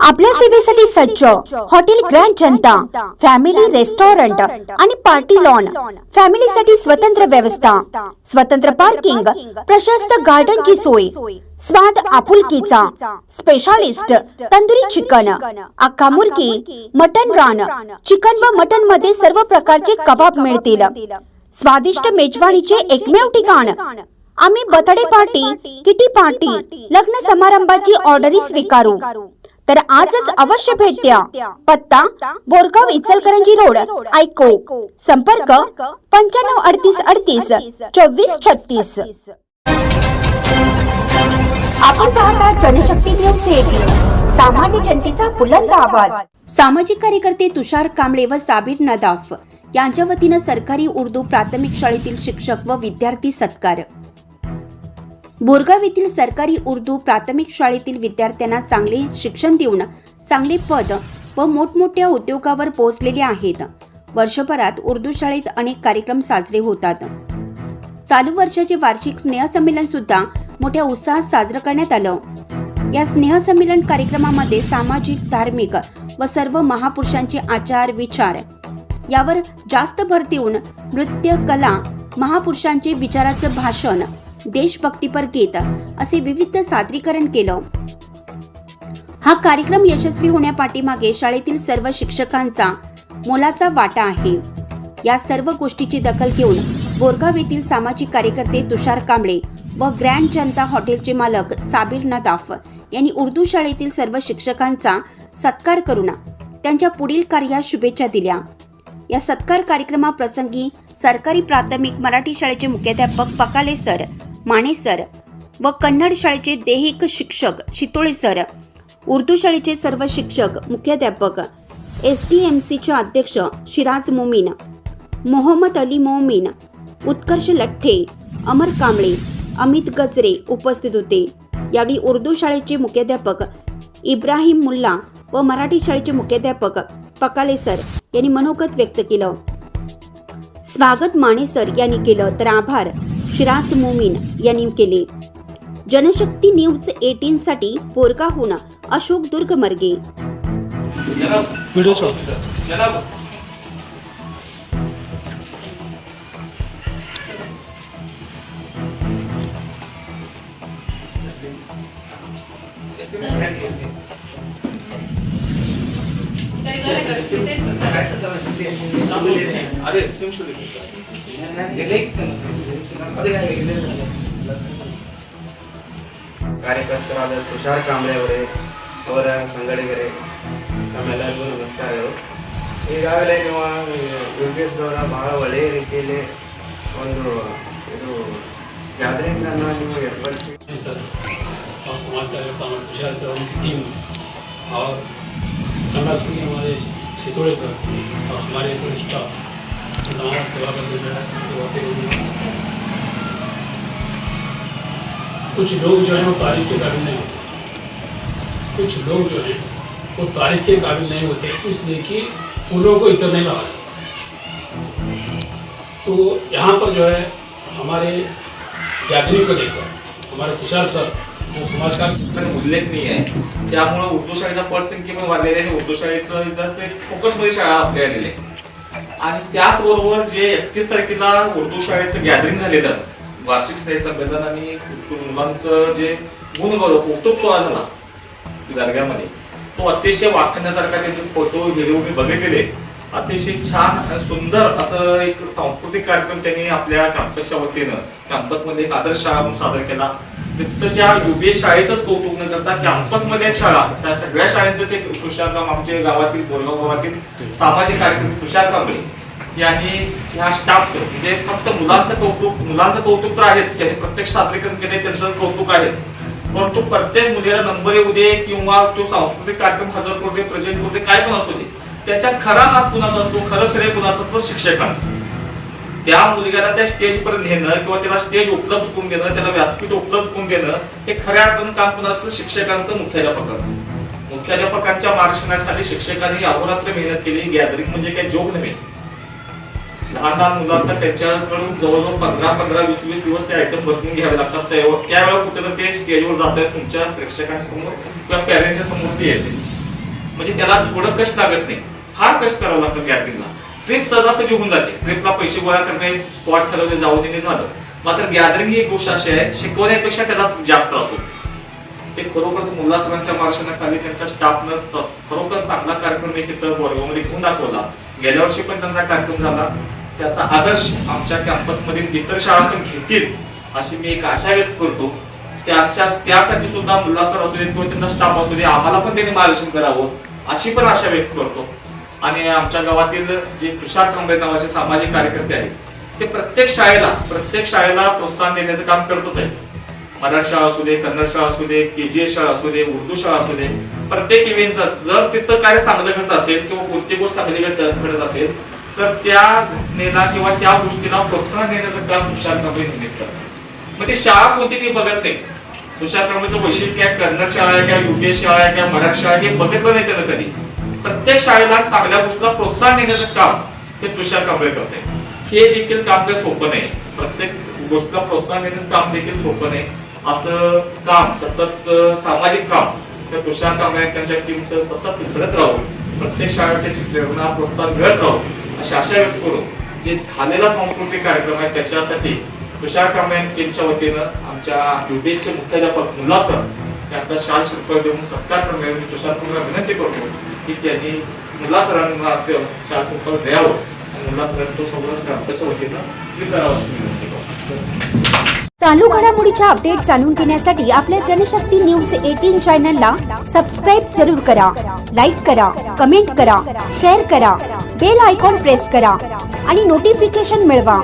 आपल्या सेवेसाठी सज्ज hotel Grand Janata family restaurant आणि पार्टी लॉन. फॅमिलीसाठी स्वतंत्र व्यवस्था स्वतंत्र पार्किंग प्रशस्त गार्डनची सोय स्वाद आपुलकीचा स्पेशालिस्ट तंदुरी चिकन अक्का मुर्गी मटन रान चिकन व मटनमध्ये सर्व प्रकारचे कबाब मिळतील. स्वादिष्ट मेजवानीचे एकमेव ठिकाण. आम्ही बर्थडे पार्टी किटी पार्टी लग्न समारंभाची ऑर्डरी स्वीकारू. तर आजच अवश्य भेट द्या. पत्ता बोरगाव इचलकरंजी रोड ऐको. संपर्क पंच्याण्णव अडतीस अडतीस चोवीस छत्तीस. आपण पाहता जनशक्ती न्यूज एटीन सामान्य जनतेचा बुलंद आवाज. सामाजिक कार्यकर्ते तुषार कांबळे व साबिर नदाफ यांच्या वतीनं सरकारी उर्दू प्राथमिक शाळेतील शिक्षक व विद्यार्थी सत्कार. बोरगाव येथील सरकारी उर्दू प्राथमिक शाळेतील विद्यार्थ्यांना चांगले शिक्षण देऊन चांगले पद व मोठमोठ्या उद्योगावर पोहोचलेले आहेत. वर्षभरात उर्दू शाळेत अनेक कार्यक्रम साजरे होतात. चालू वर्षाचे वार्षिक स्नेहसंमेलन सुद्धा मोठ्या उत्साहात साजरं करण्यात आलं. या स्नेहसंमेलन कार्यक्रमामध्ये सामाजिक धार्मिक व सर्व महापुरुषांचे आचार विचार यावर जास्त भर देऊन नृत्य कला महापुरुषांचे विचाराचं भाषण देशभक्तीपर गीत असे विविध सादरीकरण केलं. हा कार्यक्रम यशस्वी होण्यापाठीमागे शाळेतील सर्व शिक्षकांचा मोलाचा वाटा आहे. या सर्व गोष्टीची दखल घेऊन बोरगाव येथील सामाजिक कार्यकर्ते तुषार कांबळे व ग्रँड जनता हॉटेलचे मालक साबिर नदाफ यांनी उर्दू शाळेतील सर्व शिक्षकांचा सत्कार करून त्यांच्या पुढील कार्यास शुभेच्छा दिल्या. या सत्कार कार्यक्रमाप्रसंगी सरकारी प्राथमिक मराठी शाळेचे मुख्याध्यापक पकाले सर माने सर व कन्नड शाळेचे देहिक शिक्षक शितोळे सर उर्दू शाळेचे सर्व शिक्षक मुख्याध्यापक एस डी एम सीचे अध्यक्ष शिराज मोमीन मोहम्मद अली मोमीन उत्कर्ष लठ्ठे अमर कांबळे अमित गजरे उपस्थित होते. यावेळी उर्दू शाळेचे मुख्याध्यापक इब्राहिम मुल्ला व मराठी शाळेचे मुख्याध्यापक पकाले सर यांनी मनोगत व्यक्त केलं. स्वागत माने सर यांनी केलं तर आभार. शिराज मोमीन यांनी केले. जनशक्ती न्यूज एटीन साठी बोरगाहून अशोक दुर्गमर्गे. व्हिडिओ चालू अरे स्क्रीनशॉट ಕಾರ್ಯಕರ್ತರಾದ ತುಷಾರ್ ಕಾಂಬ್ಳೆ ಅವರೇ ಅವರ ಸಂಗಡಿಗರೇ ನಮ್ಮೆಲ್ಲರಿಗೂ ನಮಸ್ಕಾರಗಳು ಈಗಾಗಲೇ ನೀವು ಯೋಗೇಶ್ದವರ ಬಹಳ ಒಳ್ಳೆಯ ರೀತಿಯಲ್ಲಿ ಒಂದು ಇದು ಗ್ಯಾದರಿಂಗ್ ಅನ್ನು ನೀವು ಏರ್ಪಡಿಸಿ नहीं सर और समाज कार्यकर्ता हमारे तुषार सर उनकी टीम और कन्नड़ स्कूल के हमारे सितोड़े सर और हमारे पूरे स्टाफ हमारा सेवा करते जो है वो होते हुए कुछ लोग जो हैं वो तारीफ के काबिल नहीं होते। कुछ लोग जो हैं वो तारीफ के काबिल नहीं होते इसलिए कि फूलों को इतर नहीं लगा तो यहाँ पर जो है हमारे गैदरिंग को देखकर हमारे तुषार सर उल्लेख समाज उल्लेखनीय आहे. त्यामुळं उर्दू शाळेचा पटसंख्या पण वाढलेली आहे उर्दू शाळेचं जास्त फोकसमध्ये शाळा आपल्या आलेली आहे आणि त्याचबरोबर जे एकतीस तारखेला उर्दू शाळेचं गॅदरिंग झालेलं वार्षिक स्थायी संमेलन आणि मुलांचं जे गुणगौरव कौतुक सोहळा झाला दर्ग्यामध्ये तो अतिशय वाखण्यासारखा त्यांचे फोटो व्हिडिओ मी बघितलेले अतिशय छान आणि सुंदर असं एक सांस्कृतिक कार्यक्रम त्यांनी आपल्या कॅम्पसच्या वतीनं कॅम्पसमध्ये एक आदर्श शाळा म्हणून सादर केला. नुसतं त्या युबीएस शाळेचंच कौतुक न करता कॅम्पसमध्ये एक शाळा. त्या सगळ्या शाळांचं ते तुषार काम आमच्या गावातील बोरगाव गावातील सामाजिक कार्यक्रम तुषार कांबळे यांनी ह्या स्टाफचं म्हणजे फक्त मुलांचं कौतुक मुलांचं कौतुक तर आहेच. त्यांनी प्रत्येक सादरीकरण केले त्यांचं कौतुक आहेच. परंतु प्रत्येक मुलीला नंबर येऊ दे किंवा तो सांस्कृतिक कार्यक्रम हजर करू दे प्रेझेंट करू दे काय पण असू दे त्याच्यात खरा हात कुणाचा असतो खरं श्रेय कुणाचं असतो? शिक्षकांचं. त्या मुलग्याला त्या स्टेज पर्यंत नेणं किंवा त्याला स्टेज उपलब्ध करून देणं त्याला व्यासपीठ उपलब्ध करून देणं हे खऱ्या अर्थानं काम कुणा असतं शिक्षकांचं मुख्याध्यापकांचं. मुख्याध्यापकांच्या मार्गदर्शनाखाली शिक्षकांनी अहोरात्र मेहनत केली गॅदरिंग म्हणजे काही जोक नव्हे. लहान लहान मुलं असतात त्यांच्याकडून जवळजवळ पंधरा पंधरा वीस वीस दिवस ते आयटम बसवून घ्यावे लागतात. त्यावेळेला कुठेतरी ते स्टेजवर जात आहेत तुमच्या प्रेक्षकांसमोर किंवा पॅरेंट्सच्या समोर ते येते म्हणजे त्याला थोडं कष्ट लागत नाही. फार कष्ट करावं लागतं गॅदरिंगला ट्रिप सहजासहजी घेऊन जाते. ट्रिपला पैसे गोळा करणे स्पॉट ठरवले जाऊ देणे झालं. मात्र गॅदरिंग ही एक गोष्ट अशी आहे शिकवण्यापेक्षा त्याला जास्त असतो ते खरोखरच मुल्ला सरांच्या मार्गदर्शनाखाली त्यांच्या स्टाफनं खरोखर चांगला कार्यक्रम एक इथं बोरगावमध्ये घेऊन दाखवला. गेल्या वर्षी पण त्यांचा कार्यक्रम झाला. त्याचा आदर्श आमच्या कॅम्पसमधील इतर शाळा पण घेतील अशी मी एक आशा व्यक्त करतो. त्यांच्या त्यासाठी सुद्धा मुल्ला सर असू दे किंवा त्यांचा स्टाफ असू दे आम्हाला पण त्यांनी मार्गदर्शन करावं अशी पण आशा व्यक्त करतो. आणि आमच्या गावातील जे तुषार कांबळे नावाचे सामाजिक कार्यकर्ते आहेत ते प्रत्येक शाळेला प्रत्येक शाळेला प्रोत्साहन देण्याचं काम करतच आहेत. मराठी शाळा असू दे कन्नड शाळा असू दे केजीएस शाळा असू दे उर्दू शाळा असू दे प्रत्येक इव्हेंटचं जर तिथं कार्य चांगलं घडत असेल किंवा कोणती गोष्ट चांगली घडत असेल तर त्या घटनेला किंवा त्या गोष्टीला प्रोत्साहन देण्याचं काम तुषार कांबळे नेहमीच करतात. मग ती शाळा कोणती ती बघत नाही. तुषार कांबळेचं वैशिष्ट्य काय? कन्नड शाळा आहे काय? युपीएस शाळा आहे काय? मराठी शाळा आहे? हे पण नाही त्यानं कधी. प्रत्येक शाळेला चांगल्या गोष्टीला प्रोत्साहन देण्याचं काम हे तुषार कांबळे करते. हे देखील काम काही सोपं नाही. प्रत्येक गोष्टीला प्रोत्साहन देण्याचं काम देखील सोपं नाही. असं काम सतत सामाजिक काम त्या तुषार कांबळे त्यांच्या टीमचं सतत घडत राहून प्रत्येक शाळेत त्याची प्रेरणा प्रोत्साहन मिळत राहून अशी आशा व्यक्त करून जे झालेला सांस्कृतिक कार्यक्रम आहे त्याच्यासाठी तुषार कांबळे आणि टीमच्या वतीनं आमच्या युबीएसचे मुख्याध्यापक मुल्ला सर यांचा शाल शिल्प देऊन सत्कार करण्याची तुषार कांबळेला विनंती करतो. की त्यांनी मुल्ला सरांना ते द्यावं. आणि मुल्ला सरांनी तो सगळं कॅम्पसच्या वतीनं स्वीकारावं अशी मी विनंती चालू घडामोडीच्या अपडेट जाणून घेण्यासाठी आपल्या जनशक्ती न्यूज एटीन चॅनलला सबस्क्राईब जरूर करा. लाईक करा कमेंट करा शेअर करा बेल आयकॉन प्रेस करा आणि नोटिफिकेशन मिळवा.